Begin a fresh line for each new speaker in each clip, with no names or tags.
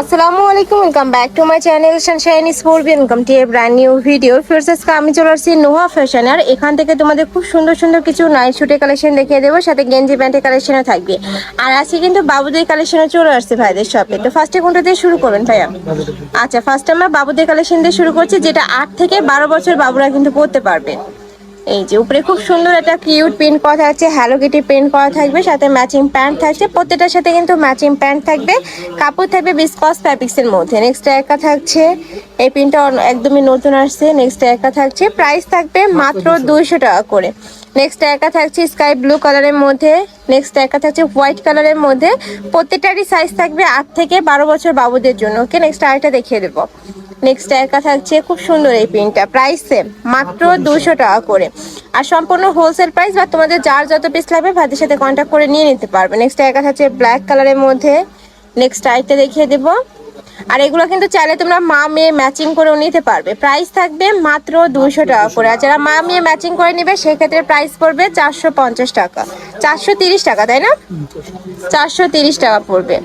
আসসালামু আলাইকুম welcome back to my channel Sunshine Sport welcome to a brand new video ফিরস আজকে আমি চলে আসছি নোহা ফ্যাশন আর এখান থেকে তোমাদের খুব সুন্দর সুন্দর কিছু নাইট শুটের কালেকশন দেখিয়ে দেবো সাথে গেঞ্জি প্যান্টের কালেকশনও থাকবে। আর আজকে কিন্তু বাবুদের কালেকশনও চলে আসছে ভাইদের শপে তো ফার্স্টে কোনটা দিয়ে শুরু করবেন ভাইয়া? আচ্ছা ফার্স্টে আমরা বাবুদের কালেকশন দিয়ে শুরু করছি যেটা আট থেকে বারো বছর বাবুরা কিন্তু পড়তে পারবে। এই যে উপরে খুব সুন্দর একটা কিউট প্রিন্ট করা থাকছে হ্যালো কিটি প্রিন্ট করা থাকবে সাথে ম্যাচিং প্যান্ট থাকছে প্রত্যেকটার সাথে কিন্তু ম্যাচিং প্যান্ট থাকবে কাপড় থাকবে বিসকস ফ্যাব্রিক্সের মধ্যে। নেক্সট একা থাকছে এই প্রিন্টটা একদমই নতুন আসছে নেক্সট একা থাকছে প্রাইস থাকবে মাত্র দুইশো টাকা। করে। নেক্সট একা থাকছে স্কাই ব্লু কালারের মধ্যে নেক্সট একা থাকছে হোয়াইট কালারের মধ্যে প্রত্যেকটারই সাইজ থাকবে আট থেকে বারো বছর বাবুদের জন্য। ওকে নেক্সট আরেকটা দেখিয়ে দেবো। নেক্সট একা থাকছে খুব সুন্দর এই প্রিন্টটা প্রাইস সেম মাত্র দুশো টাকা করে। আর সম্পূর্ণ হোলসেল প্রাইস বা তোমাদের যার যত পিস লাগবে ভাইদের সাথে কন্ট্যাক্ট করে নিয়ে নিতে পারবে। নেক্সট একা থাকছে ব্ল্যাক কালারের মধ্যে। নেক্সট আইটা দেখিয়ে দেবো। আর এগুলো কিন্তু চাইলে তোমরা মা মেয়ে ম্যাচিং করেও নিতে পারবে। প্রাইস থাকবে মাত্র দুশো টাকা করে। আর যারা মা মেয়ে ম্যাচিং করে নেবে সেক্ষেত্রে প্রাইস পড়বে চারশো পঞ্চাশ টাকা। চারশো তিরিশ টাকা তাই না? চারশো তিরিশ টাকা পড়বে।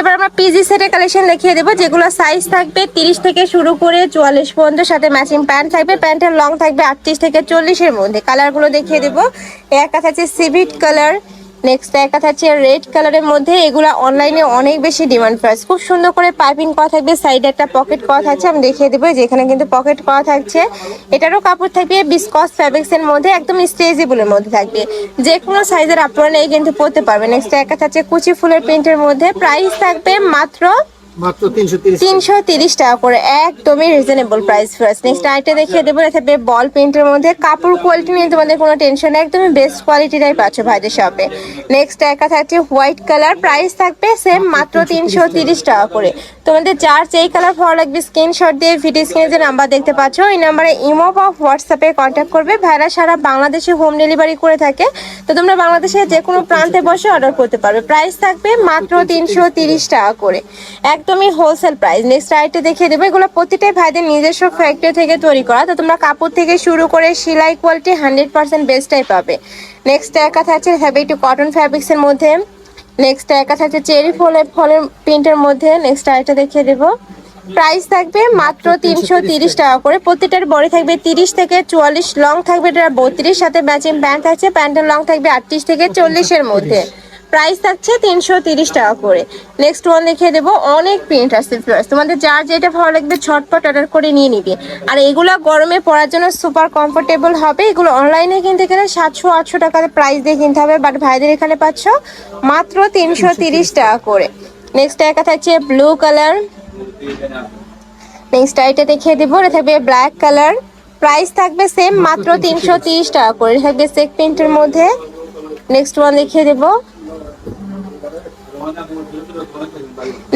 এবার আমরা পিজি সেটের কালেকশন দেখিয়ে দেবো, যেগুলো সাইজ থাকবে তিরিশ থেকে শুরু করে চুয়াল্লিশ পর্যন্ত, সাথে ম্যাচিং প্যান্ট থাকবে, প্যান্টের লং থাকবে আটত্রিশ থেকে চল্লিশের মধ্যে। কালারগুলো দেখিয়ে দেবো। একটা থাকছে সিভিট কালার নেক্সট একটা থাকছে রেড কালারের মধ্যে। এগুলো অনলাইনে অনেক বেশি ডিমান্ড প্রাইস খুব সুন্দর করে পাইপিং করা থাকবে। সাইডে একটা পকেট করা থাকছে। আমি দেখিয়ে দেবো। যেখানে কিন্তু পকেট করা থাকছে। এটারও কাপড় থাকবে বিসকস ফ্যাব্রিক্সের মধ্যে, একদম স্ট্রেজেবলের মধ্যে থাকবে। যে কোনো সাইজের আপনারা এই কিন্তু পরতে পারবেন নেক্সট একটা থাকছে কুচি ফুলের প্রিন্টের মধ্যে। প্রাইস থাকবে মাত্র
মাত্র
টাকা। করে একদমই রিজনেবল প্রাইস ফার্স্ট নেক্সট দেখিয়ে দেবো বল প্রিন্টের মধ্যে। কাপড় কোয়ালিটি নিয়ে তোমাদের কোনো টেনশন একদমই বেস্ট কোয়ালিটিটাই পাচ্ছ ভাইদের শপে নেক্সট একা থাকছে হোয়াইট কালার প্রাইস থাকবে সেম মাত্র তিনশো তিরিশ টাকা। করে। তোমাদের যার যেই কালার ভালো লাগবে স্ক্রিনশট দিয়ে ভিডিও স্ক্রিনে যে নাম্বার দেখতে পাচ্ছ এই নাম্বারে ইমো বা হোয়াটসঅ্যাপে কন্ট্যাক্ট করবে। ভাইরা সারা বাংলাদেশে হোম ডেলিভারি করে থাকে। তো তোমরা বাংলাদেশের যে কোনো প্রান্তে বসে অর্ডার করতে পারবে। প্রাইস থাকবে মাত্র তিনশো তিরিশ টাকা করে। একদমই হোলসেল প্রাইস নেক্সট আইটে দেখিয়ে দেবো। এগুলো প্রতিটাই ভাইদের নিজস্ব ফ্যাক্টরি থেকে তৈরি করা। তো তোমরা কাপড় থেকে শুরু করে সেলাই কোয়ালিটি হান্ড্রেড পার্সেন্ট বেস্টটাই পাবে। নেক্সট একা থাকছে হবে একটু কটন ফ্যাব্রিক্সের মধ্যে। নেক্সট একা থাকছে চেরি ফলের ফলের প্রিন্টের মধ্যে। নেক্সট আইটা দেখিয়ে দেবো। প্রাইস থাকবে মাত্র তিনশো তিরিশ টাকা। করে। প্রতিটার বডি থাকবে তিরিশ থেকে চুয়াল্লিশ লং থাকবে এটা বত্রিশ সাথে ম্যাচিং প্যান্ট থাকছে প্যান্টের লং থাকবে আটত্রিশ থেকে চল্লিশের মধ্যে। প্রাইস থাকছে তিনশো টাকা করে। নেক্সট ওয়ান দেখিয়ে দেবো, অনেক প্রিন্ট আছে প্লাস তোমাদের যার যেটা ভালো লাগবে ছটপট অর্ডার করে নিয়ে নিবে। আর এগুলো গরমে পরার জন্য সুপার কমফোর্টেবল হবে। এগুলো অনলাইনে কিনতে গেলে সাতশো আটশো টাকার প্রাইস দিয়ে কিনতে হবে। বাট ভাইদের এখানে পাচ্ছ মাত্র তিনশো টাকা করে। নেক্সট একা থাকছে ব্লু কালার নেক্সট আইটা দেখিয়ে দেবো, এটা থাকবে ব্ল্যাক কালার প্রাইস থাকবে সেম মাত্র তিনশো টাকা করে। থাকবে সেক প্রিন্টের মধ্যে। নেক্সট ওয়ান দেখিয়ে দেবো।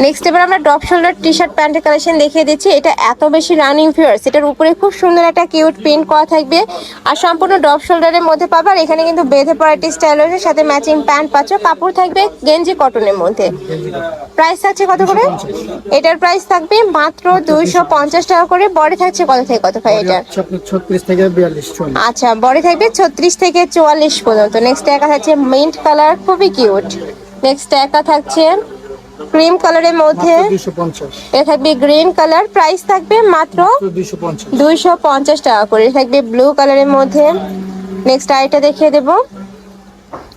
নেক্সট এবার আমরা ডপ শোল্ডার টি শার্ট প্যান্টের কালেকশন দেখিয়ে দিচ্ছি। এটা এত বেশি রানিং ফিয়ার্স এটার উপরে খুব সুন্দর একটা কিউট প্রিন্ট করা থাকবে। আর সম্পূর্ণ ডপ শোল্ডারের মধ্যে পাবে। আর এখানে কিন্তু বেঁধে পড়া একটি স্টাইল রয়েছে। সাথে ম্যাচিং প্যান্ট পাচ্ছ। কাপড় থাকবে গেঞ্জি কটনের মধ্যে। প্রাইস থাকছে কত করে? এটার প্রাইস থাকবে মাত্র দুইশো পঞ্চাশ টাকা করে। বডি থাকছে কত থেকে কত ভাই এটা?
ছত্রিশ থেকে বিয়াল্লিশ
আচ্ছা বডি থাকবে ছত্রিশ থেকে চুয়াল্লিশ পর্যন্ত। নেক্সট একা থাকছে মিন্ট কালার খুবই কিউট নেক্সট একা থাকছে। ক্রিম কালারের মধ্যে এ থাকবে গ্রিন কালার প্রাইস থাকবে মাত্র দুইশো পঞ্চাশ। টাকা করে। থাকবে ব্লু কালারের মধ্যে। নেক্সট আইটা দেখিয়ে দেবো।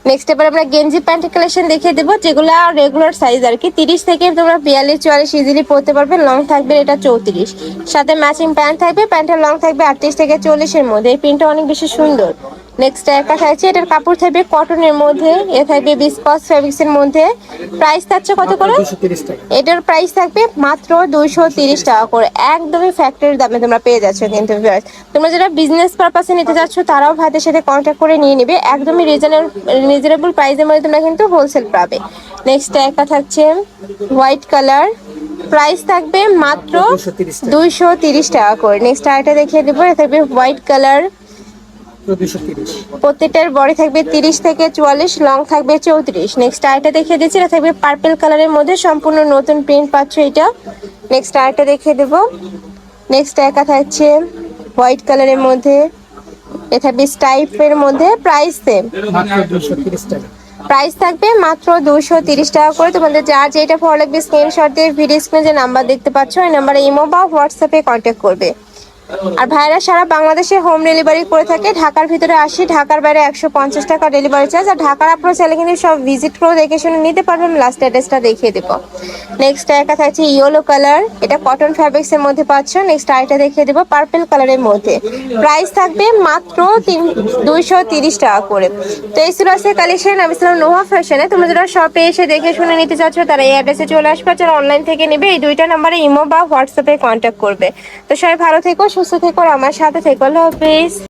নেক্সট এবার আমরা গেঞ্জি প্যান্টের কালেকশন দেখিয়ে দেবো যেগুলো রেগুলার সাইজ আর কি। তিরিশ থেকে তোমরা বিয়াল্লিশ চুয়াল্লিশ ইজিলি পরতে পারবে। লং থাকবে এটা চৌত্রিশ। সাথে ম্যাচিং প্যান্ট থাকবে। প্যান্টের লং থাকবে আটত্রিশ থেকে চল্লিশের মধ্যে। এই প্রিন্টটা অনেক বেশি সুন্দর। নেক্সট একটা থাকছে এটার কাপড় থাকবে কটনের মধ্যে এ থাকবে বিসকস ফেব্রিক্সের মধ্যে। প্রাইস থাকছে কত করে? এটার প্রাইস থাকবে মাত্র দুইশো তিরিশ টাকা করে। একদমই ফ্যাক্টরির দামে তোমরা পেয়ে যাচ্ছ কিন্তু তোমরা যারা বিজনেস পারপাসে নিতে যাচ্ছ তারাও ভাইদের সাথে কন্ট্যাক্ট করে নিয়ে নিবে। একদমই রিজনেবল রিজনেবল প্রাইসের মধ্যে তোমরা কিন্তু হোলসেল পাবে। নেক্সট একটা থাকছে হোয়াইট কালার প্রাইস থাকবে মাত্র দুইশো তিরিশ টাকা। করে। নেক্সট আরেকটা দেখিয়ে দেবো। থাকবে হোয়াইট কালার প্রত্যেকটার বডি থাকবে তিরিশ থেকে চুয়াল্লিশ লং থাকবে চৌত্রিশ। নেক্সট আরেকটা দেখিয়ে দিচ্ছি এটা থাকবে পার্পেল কালারের মধ্যে সম্পূর্ণ নতুন প্রিন্ট পাচ্ছ এটা। নেক্সট আরেকটা দেখিয়ে দেবো। নেক্সট একা থাকছে হোয়াইট কালারের মধ্যে। এ থাকবে স্টাইপের মধ্যে প্রাইস সেম প্রাইস থাকবে মাত্র দুশো তিরিশ টাকা করে। তোমাদের যার যেটা ভালো লাগবে স্ক্রিনশট দিয়ে ভিডিও স্ক্রিনে যে নাম্বার দেখতে পাচ্ছ এই নাম্বারে ইমো বা হোয়াটসঅ্যাপে কন্ট্যাক্ট করবে। আর ভাইরা সারা বাংলাদেশে হোম ডেলিভারি করে থাকে। ঢাকার ভিতরে আসি, ঢাকার বাইরে একশো পঞ্চাশ টাকা ডেলিভারি চার্জ আর ঢাকার আপনার চাইলে কিন্তু সব ভিজিট করে দেখে শুনে নিতে পারবেন। লাস্ট অ্যাড্রেসটা দেখিয়ে দেবো। নেক্সট একটা থাকছে ইয়েলো কালার এটা কটন ফ্যাব্রিক্স এর মধ্যে পাচ্ছ নেক্সট আরেকটা দেখিয়ে দেবো পার্পেল কালারের মধ্যে। প্রাইস থাকবে মাত্র তিন দুইশো তিরিশ টাকা করে। তো এই ছিল কালেকশন আমি ছিলাম নোভা ফ্যাশনে তোমরা যারা শপে এসে দেখে শুনে নিতে চাচ্ছ, তারা এই অ্যাড্রেসে চলে আসবে। যারা অনলাইন থেকে নেবে, এই দুইটা নাম্বারে ইমো বা হোয়াটসঅ্যাপে কন্ট্যাক্ট করবে। তো সবাই ভালো থেকো সুস্থ থেকো আমার সাথে থেকো। আল্লাহ হাফিজ